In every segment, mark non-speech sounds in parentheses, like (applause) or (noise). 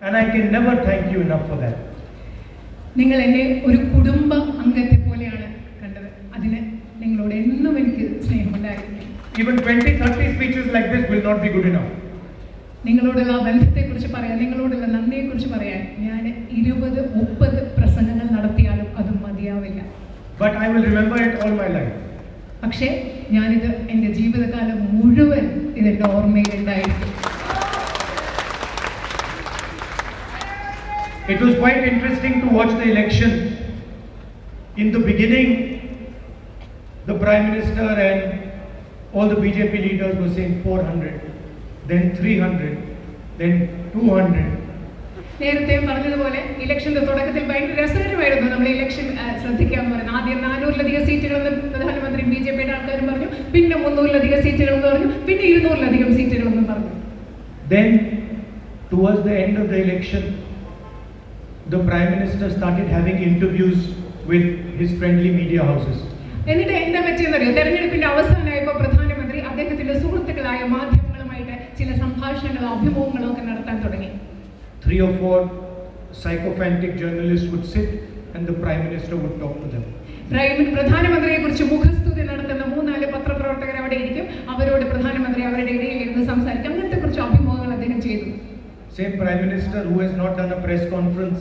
And I can never thank you enough for that. നിങ്ങൾ എന്നെ ഒരു കുടുംബ അംഗത്തെ പോലെയാണ് കണ്ടത് അതിന് നിങ്ങളോട് എന്നും എനിക്ക് സ്നേഹമുണ്ടായിരുന്നു Even 20, 30 speeches like this will not be good enough. നിങ്ങളോടുള്ള ബന്ധത്തെ ബന്ധത്തെക്കുറിച്ച് പറയാൻ നിങ്ങളോടുള്ള നന്ദിയെക്കുറിച്ച് പറയാൻ ഞാൻ ഇരുപത് മുപ്പത് പ്രസംഗങ്ങൾ നടത്തിയാലും അത് മതിയാവില്ല But I will remember it all my life. പക്ഷേ ഞാനിത് എന്റെ ജീവിതകാലം മുഴുവൻ ഇതെന്റെ ഓർമ്മയിലുണ്ടായിരിക്കും It was quite interesting to watch the election. In the beginning, the Prime Minister and all the BJP leaders were saying 400, then 300, then 200. നേരത്തെ പറഞ്ഞതുപോലെ ഇലക്ഷന്റെ തുടക്കത്തിൽ ഭയങ്കര രസകരമായിരുന്നു നമ്മൾ ഇലക്ഷൻ ആ, ശ്രദ്ധിക്കാൻ പറയുന്നത് ആദ്യം നാനൂറിലധികം സീറ്റുകളെന്ന് പ്രധാനമന്ത്രി ബി ജെ പിയുടെ ആൾക്കാരും പറഞ്ഞു പിന്നെ മുന്നൂറിലധികം സീറ്റുകളെന്ന് പറഞ്ഞു പിന്നെ ഇരുന്നൂറിലധികം സീറ്റുകളെന്നും പറഞ്ഞു Then, towards the end of the election, the Prime Minister started having interviews with his friendly media houses. എന്നിട്ട് എന്താ പറ്റിയെന്നറിയോ തെരഞ്ഞെടുപ്പിന്റെ അവസാനമായപ്പോൾ പ്രധാനമന്ത്രി അദ്ദേഹത്തിന്റെ സുഹൃത്തുക്കളായ മാധ്യമങ്ങളുമായിട്ട് ചില സംഭാഷണങ്ങളോ അഭിമുഖങ്ങളോ ഒക്കെ നടത്താൻ തുടങ്ങി. Three or four sycophantic journalist would sit and the prime minister would talk to them prime പ്രധാനമന്ത്രിയെ കുറിച്ച് മുഖസ്തുതി നടത്തുന്ന മൂന്നാൽ പത്രപ്രവർത്തകർ അവിടെ ഇരിക്കും. അവരോട് പ്രധാനമന്ത്രി അവരുടെ ഇടയിൽ ഇരുന്ന് സംസാരിക്കും. അങ്ങനത്തെ കുറച്ച് അഭിമുഖങ്ങൾ അദ്ദേഹം ചെയ്തു. Same prime minister who has not done a press conference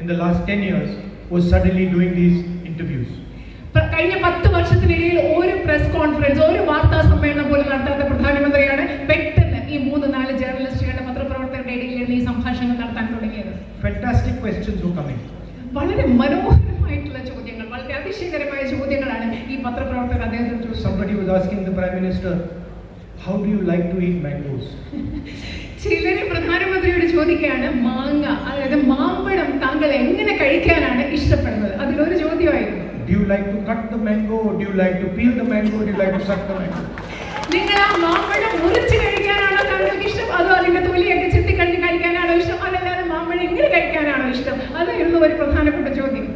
in the last 10 years was suddenly doing these interviews. കഴിഞ്ഞ പത്ത് വർഷത്തിനിടയിൽ ഒരു പ്രസ് കോൺഫറൻസ് ഒരു വാർത്താ സമ്മേളനം പോലും നടത്താത്ത പ്രധാനമന്ത്രിയാണ് പെട്ടെന്ന് ഈ മൂന്ന് നാല് ജേർണലിസ്റ്റുകളുടെ പത്രപ്രവർത്തകരുടെ ഇടയിൽ ഇരുന്ന് ഈ സംഭാഷണങ്ങൾ നടത്താൻ തുടങ്ങിയത് questions were coming. വളരെ മനോഹരമായിട്ടുള്ള ചോദ്യങ്ങൾ വളരെ അതിശയകരമായ ചോദ്യങ്ങളാണ് ഈ പത്രപ്രവർത്തകർ അദ്ദേഹത്തിന് Somebody was asking the Prime Minister, How do you like to eat mangoes? (laughs) ചിലര് പ്രധാനമന്ത്രിയോട് ചോദിക്കുകയാണ് മാങ്ങ അതായത് മാമ്പഴം താങ്കൾ എങ്ങനെ കഴിക്കാനാണ് ഇഷ്ടപ്പെടുന്നത് അതിലൊരു ചോദ്യമായിരുന്നു Do you like to cut the mango? Do you like to peel the mango? Do you like to suck the mango? നിങ്ങൾ ആ മാമ്പഴം മുറിച്ച് കഴിക്കാനാണോ താങ്കൾക്ക് ഇഷ്ടം അതോ അതിന്റെ തൊലിയൊക്കെ ചെത്തി കഴിഞ്ഞ് കഴിക്കാനാണോ ഇഷ്ടം അതല്ലാതെ മാമ്പഴം എങ്ങനെ കഴിക്കാനാണോ ഇഷ്ടം അതായിരുന്നു ഒരു പ്രധാനപ്പെട്ട ചോദ്യം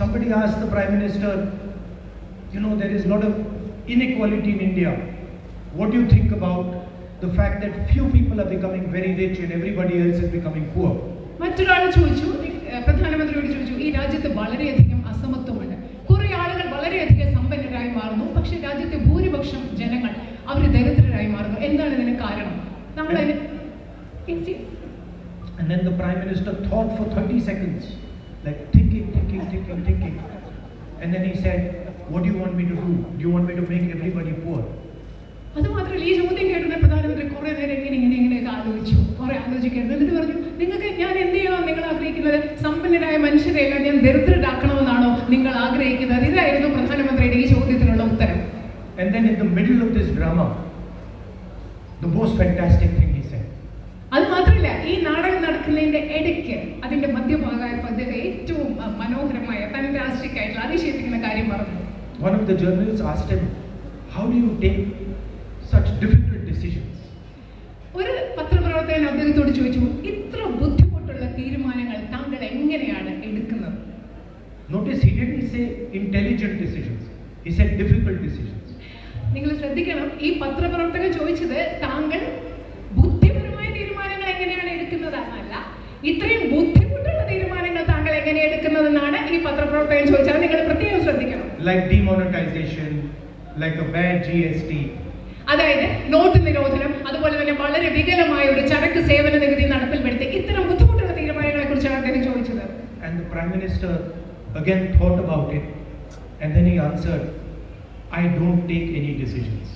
Somebody asked the Prime Minister, You know, there is a lot of inequality in India. What do you think about the fact that few people are becoming very rich and everybody else is becoming poor? മറ്റൊരാൾ ചോദിച്ചു പ്രധാനമന്ത്രിയോട് ചോദിച്ചു ഈ രാജ്യത്ത് വളരെയധികം അസമത്വമുണ്ട് കുറെ ആളുകൾ വളരെയധികം സമ്പന്നരായി മാറുന്നു പക്ഷെ രാജ്യത്തെ ഭൂരിപക്ഷം ജനങ്ങൾ അവർ ദരിദ്രരായി മാറുന്നു എന്താണ് ഇതിന് കാരണം നമ്മൾ And then the Prime Minister thought for 30 seconds, like thinking, thinking, thinking, thinking. And then he said, What do you want me to do? Do you want me to make everybody poor? അത് മാത്രമല്ല ഈ ചോദ്യം കേട്ടിട്ട് പ്രധാനമന്ത്രി കുറെ നേരം ഇങ്ങനെ ഇങ്ങനെ കുറെ ആലോചിക്കരുത്. എന്നിട്ട് പറഞ്ഞു നിങ്ങൾക്ക് ഞാൻ എന്ത് ചെയ്യണം? നിങ്ങൾ ആഗ്രഹിക്കുന്നത് സമ്പന്നരായ മനുഷ്യരെയല്ല ഞാൻ ദരിദ്രരാക്കണമെന്നാണോ നിങ്ങൾ ആഗ്രഹിക്കുന്നത്? ഇതായിരുന്നു പ്രധാനമന്ത്രിയുടെ ഈ ചോദ്യത്തിനുള്ള ഉത്തരം. And then in the middle of this drama, the most fantastic thing he said. അത് മാത്രമല്ല ഈ നാടകം നടക്കുന്നതിന്റെ ഇടയ്ക്ക് അതിന്റെ മധ്യഭാഗമായപ്പോൾ അദ്ദേഹം ഏറ്റവും മനോഹരമായ ഫാന്റാസ്റ്റിക് ആയിട്ടുള്ള അതിശയിപ്പിക്കുന്ന കാര്യം പറഞ്ഞു. One of the journalists asked him, How do you take such difficult decisions? ഒരു പത്രപ്രവർത്തകൻ അദ്ദേഹത്തോട് ചോദിച്ചു ഇത്ര ബുദ്ധിമുട്ടുള്ള തീരുമാനങ്ങൾ താങ്കൾ എങ്ങനെയാണ് എടുക്കുന്നത്? Notice he didn't say intelligent decisions he said difficult decisions നിങ്ങൾ ശ്രദ്ധിക്കണം ഈ പത്രപ്രവർത്തകൻ ചോദിച്ചത് താങ്കൾ ബുദ്ധിപരമായ തീരുമാനങ്ങൾ എങ്ങനെയാണ് എടുക്കുന്നതെന്നല്ല ഇത്രയും ബുദ്ധിമുട്ടുള്ള തീരുമാനങ്ങൾ താങ്കൾ എങ്ങനെ എടുക്കുന്നതെന്നാണ് ഈ പത്രപ്രവർത്തകൻ ചോദിച്ചത്. നിങ്ങൾ പ്രത്യേകം ശ്രദ്ധിക്കണം. Like demonetisation like a bad G S GST, അതായത് നോട്ട് നിരോധനം അതുപോലെ തന്നെ വളരെ വികലമായ ഒരു ചരക്ക് സേവന നികുതി നടപ്പിൽ നടപ്പിൽപ്പെടുത്തി ഇത്തരം ബുദ്ധിമുട്ടുള്ള തീരുമാനങ്ങളെ കുറിച്ചാണ് അദ്ദേഹം ചോദിച്ചത് And the Prime Minister again thought about it and then he answered, I don't take any decisions.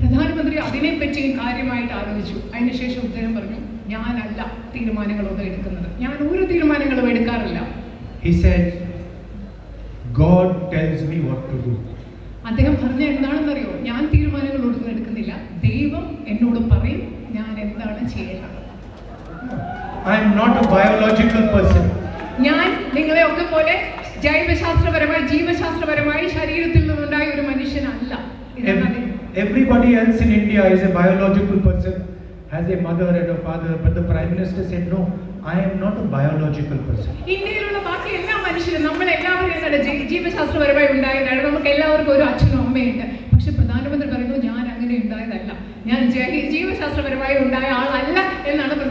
പ്രധാനമന്ത്രി അതിനെപ്പറ്റി കാര്യമായിട്ട് ആലോചിച്ചു അതിനുശേഷം ഉത്തരം പറഞ്ഞു ഞാനല്ല തീരുമാനങ്ങളൊന്നും എടുക്കുന്നത് ഞാൻ ഒരു തീരുമാനങ്ങളും എടുക്കാറില്ല He said, God tells me what to do. അദ്ദേഹം പറഞ്ഞ എന്താണെന്നറിയോ ഞാൻ തീരുമാനങ്ങളൊന്നും എടുക്കുന്നില്ല ദൈവം എന്നോട് പറയും ഞാൻ എന്താണ് ചെയ്യേണ്ടത്. ഞാൻ നിങ്ങളെ ഒക്കെ പോലെ ജൈവശാസ്ത്രപരമായി ജീവശാസ്ത്രപരമായി ശരീരത്തിൽ നിന്നുണ്ടായ ഒരു മനുഷ്യനല്ല Everybody else in India is a biological person, has a mother and a father, but the Prime Minister said, No, I am not a biological person. ഇന്ത്യയിലുള്ള ബാക്കി മനുഷ്യരും നമ്മൾ എല്ലാവരും ജീവശാസ്ത്രപരമായി ഉണ്ടായതാണ് നമുക്ക് എല്ലാവർക്കും ഒരു അച്ഛനും അമ്മയുണ്ട്. പക്ഷെ പ്രധാനമന്ത്രി പറയുന്നു ഞാൻ അങ്ങനെ ഉണ്ടായതല്ല. ഞാൻ ജീവശാസ്ത്രപരമായി ഉണ്ടായ ആളല്ല.